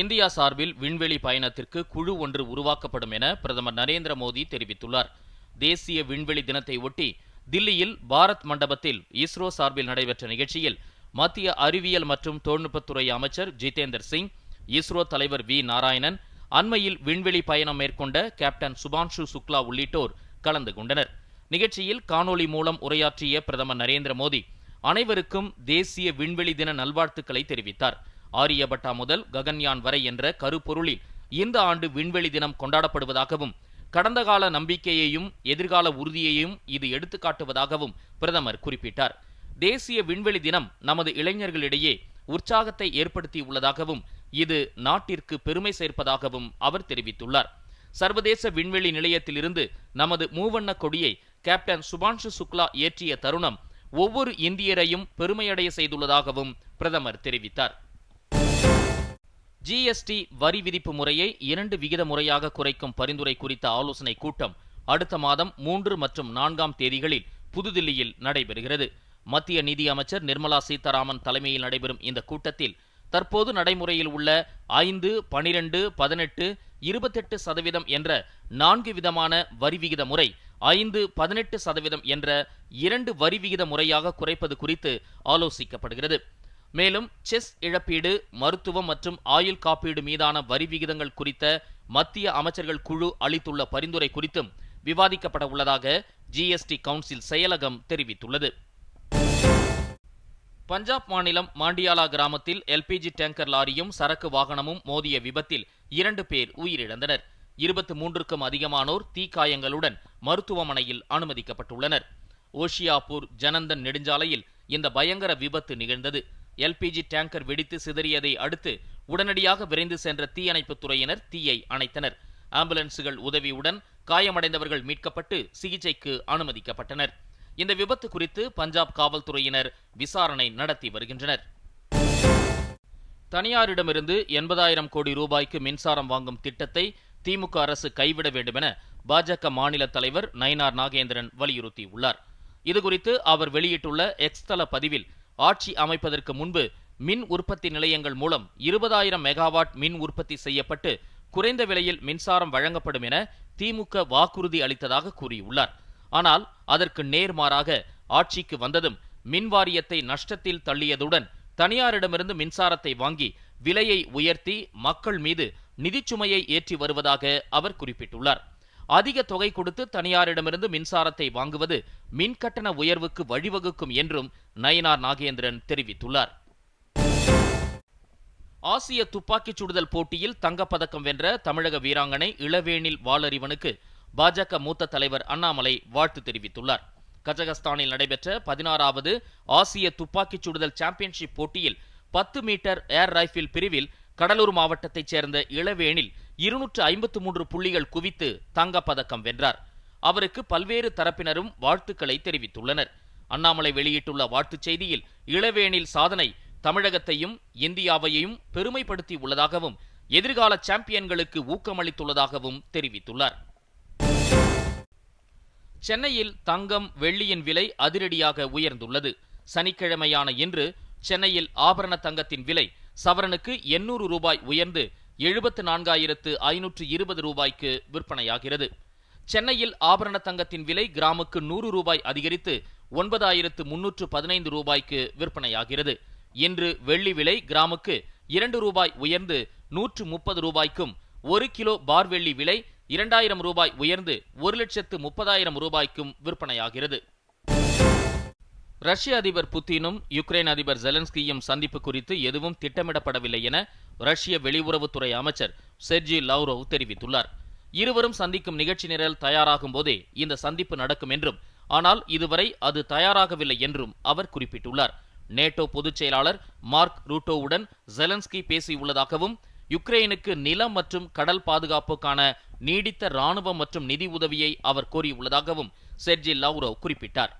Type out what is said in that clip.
India சார்பில் விண்வெளி பயணத்திற்கு குழு ஒன்று உருவாக்கப்படும் என பிரதமர் நரேந்திர மோடி தெரிவித்துள்ளார். தேசிய விண்வெளி தினத்தை ஒட்டி தில்லியில் பாரத் மண்டபத்தில் இஸ்ரோ சார்பில் நடைபெற்ற நிகழ்ச்சியில் மத்திய அறிவியல் மற்றும் தொழில்நுட்பத்துறை அமைச்சர் ஜிதேந்தர் சிங் இஸ்ரோ தலைவர் வி நாராயணன் அண்மையில் விண்வெளி பயணம் மேற்கொண்ட கேப்டன் சுபான்ஷு சுக்லா உள்ளிட்டோர் கலந்து கொண்டனர். நிகழ்ச்சியில் காணொலி மூலம் உரையாற்றிய பிரதமர் நரேந்திர மோடி அனைவருக்கும் தேசிய விண்வெளி தின நல்வாழ்த்துக்களை தெரிவித்தார். ஆரியபட்டா முதல் ககன்யான் வரை என்ற கருப்பொருளில் இந்த ஆண்டு விண்வெளி தினம் கொண்டாடப்படுவதாகவும் கடந்த கால நம்பிக்கையையும் எதிர்கால உறுதியையும் இது எடுத்துக்காட்டுவதாகவும் பிரதமர் குறிப்பிட்டார். தேசிய விண்வெளி தினம் நமது இளைஞர்களிடையே உற்சாகத்தை ஏற்படுத்தியுள்ளதாகவும் இது நாட்டிற்கு பெருமை சேர்ப்பதாகவும் அவர் தெரிவித்துள்ளார். சர்வதேச விண்வெளி நிலையத்திலிருந்து நமது மூவண்ண கொடியை கேப்டன் சுபான்ஷு சுக்லா ஏற்றிய தருணம் ஒவ்வொரு இந்தியரையும் பெருமையடைய செய்துள்ளதாகவும் பிரதமர் தெரிவித்தார். ஜிஎஸ்டி வரி விதிப்பு முறையை இரண்டு விகித முறையாக குறைக்கும் பரிந்துரை குறித்த ஆலோசனை கூட்டம் அடுத்த மாதம் மூன்று மற்றும் நான்காம் தேதிகளில் புதுதில்லியில் நடைபெறுகிறது. மத்திய நிதியமைச்சர் நிர்மலா சீதாராமன் தலைமையில் நடைபெறும் இந்த கூட்டத்தில் தற்போது நடைமுறையில் உள்ள ஐந்து பனிரெண்டு பதினெட்டு இருபத்தெட்டு சதவீதம் என்ற நான்கு விதமான வரி விகித முறை ஐந்து பதினெட்டு சதவீதம் என்ற இரண்டு வரி விகித முறையாக குறைப்பது குறித்து ஆலோசிக்கப்படுகிறது. மேலும் செஸ் இழப்பீடு மருத்துவம் மற்றும் ஆயுள் காப்பீடு மீதான வரி விகிதங்கள் குறித்த மத்திய அமைச்சர்கள் குழு அளித்துள்ள பரிந்துரை குறித்தும் விவாதிக்கப்பட உள்ளதாக ஜிஎஸ்டி கவுன்சில் செயலகம் தெரிவித்துள்ளது. பஞ்சாப் மாநிலம் மாண்டியாலா கிராமத்தில் எல்பிஜி டேங்கர் லாரியும் சரக்கு வாகனமும் மோதிய விபத்தில் இரண்டு பேர் உயிரிழந்தனர். இருபத்தி மூன்றுக்கும் அதிகமானோர் தீக்காயங்களுடன் மருத்துவமனையில் அனுமதிக்கப்பட்டுள்ளனர். ஓஷியாப்பூர் ஜனந்தன் நெடுஞ்சாலையில் இந்த பயங்கர விபத்து நிகழ்ந்தது. எல்பிஜி டேங்கர் வெடித்து சிதறியதை அடுத்து உடனடியாக விரைந்து சென்ற தீயணைப்புத் துறையினர் தீயை அணைத்தனர். ஆம்புலன்ஸுகள் உதவியுடன் காயமடைந்தவர்கள் மீட்கப்பட்டு சிகிச்சைக்கு அனுமதிக்கப்பட்டனர். இந்த விபத்து குறித்து பஞ்சாப் காவல்துறையினர் விசாரணை நடத்தி வருகின்றனர். தனியாரிடமிருந்து எண்பதாயிரம் கோடி ரூபாய்க்கு மின்சாரம் வாங்கும் திட்டத்தை திமுக அரசு கைவிட வேண்டுமென பாஜக மாநில தலைவர் நயினார் நாகேந்திரன் வலியுறுத்தியுள்ளார். இதுகுறித்து அவர் வெளியிட்டுள்ள எக்ஸ் தள பதிவில் ஆட்சி அமைப்பதற்கு முன்பு மின் உற்பத்தி நிலையங்கள் மூலம் இருபதாயிரம் மெகாவாட் மின் உற்பத்தி செய்யப்பட்டு குறைந்த விலையில் மின்சாரம் வழங்கப்படும் என திமுக வாக்குறுதி அளித்ததாக கூறியுள்ளார். ஆனால் அதற்கு நேர்மாறாக ஆட்சிக்கு வந்ததும் மின் வாரியத்தை நஷ்டத்தில் தள்ளியதுடன் தனியாரிடமிருந்து மின்சாரத்தை வாங்கி விலையை உயர்த்தி மக்கள் மீது நிதிச்சுமையை ஏற்றி வருவதாக அவர் குறிப்பிட்டுள்ளார். அதிக தொகை கொடுத்து தனியாரிடமிருந்து மின்சாரத்தை வாங்குவது மின் கட்டண உயர்வுக்கு வழிவகுக்கும் என்றும் நயினார் நாகேந்திரன் தெரிவித்துள்ளார். ஆசிய துப்பாக்கிச் சுடுதல் போட்டியில் தங்கப்பதக்கம் வென்ற தமிழக வீராங்கனை இளவேனில் வாளறிவனுக்கு பாஜக மூத்த தலைவர் அண்ணாமலை வாழ்த்து தெரிவித்துள்ளார். கஜகஸ்தானில் நடைபெற்ற பதினாறாவது ஆசிய துப்பாக்கிச் சுடுதல் சாம்பியன்ஷிப் போட்டியில் பத்து மீட்டர் ஏர் ரைஃபிள் பிரிவில் கடலூர் மாவட்டத்தைச் சேர்ந்த இளவேனில் இருநூற்று ஐம்பத்து மூன்று புள்ளிகள் குவித்து தங்கப்பதக்கம் வென்றார். அவருக்கு பல்வேறு தரப்பினரும் வாழ்த்துக்களை தெரிவித்துள்ளனர். அண்ணாமலை வெளியிட்டுள்ள வாழ்த்துச் செய்தியில் இளவேனில் சாதனை தமிழகத்தையும் இந்தியாவையும் பெருமைப்படுத்தி உள்ளதாகவும் எதிர்கால சாம்பியன்களுக்கு ஊக்கமளித்துள்ளதாகவும் தெரிவித்துள்ளார். சென்னையில் தங்கம் வெள்ளியின் விலை அதிரடியாக உயர்ந்துள்ளது. சனிக்கிழமையான இன்று சென்னையில் ஆபரண தங்கத்தின் விலை சவரனுக்கு எண்ணூறு ரூபாய் உயர்ந்து எழுபத்து நான்காயிரத்து ஐநூற்று இருபது ரூபாய்க்கு விற்பனையாகிறது. சென்னையில் ஆபரண தங்கத்தின் விலை கிராமுக்கு நூறு ரூபாய் அதிகரித்து ஒன்பதாயிரத்து முன்னூற்று பதினைந்து ரூபாய்க்கு விற்பனையாகிறது. இன்று வெள்ளி விலை கிராமுக்கு இரண்டு ரூபாய் உயர்ந்து நூற்று முப்பது ரூபாய்க்கும் ஒரு கிலோ பார் வெள்ளி விலை இரண்டாயிரம் ரூபாய் உயர்ந்து ஒரு லட்சத்து முப்பதாயிரம் ரூபாய்க்கும் விற்பனையாகிறது. ரஷ்ய அதிபர் புத்தினும் யுக்ரைன் அதிபர் ஜெலன்ஸ்கியும் சந்திப்பு குறித்து எதுவும் திட்டமிடப்படவில்லை என ரஷ்ய வெளியுறவுத்துறை அமைச்சர் செர்ஜி லவ்ரோவ் தெரிவித்துள்ளார். இருவரும் சந்திக்கும் நிகழ்ச்சி நிரல் தயாராகும் போதே இந்த சந்திப்பு நடக்கும் என்றும் ஆனால் இதுவரை அது தயாராகவில்லை என்றும் அவர் குறிப்பிட்டுள்ளார். நேட்டோ பொதுச் செயலாளர் மார்க் ரூட்டோவுடன் ஜெலன்ஸ்கி பேசியுள்ளதாகவும் யுக்ரைனுக்கு நிலம் மற்றும் கடல் பாதுகாப்புக்கான நீடித்த ராணுவ மற்றும் நிதி உதவியை அவர் கோரியுள்ளதாகவும் செர்ஜி லவ்ரோவ் குறிப்பிட்டார்.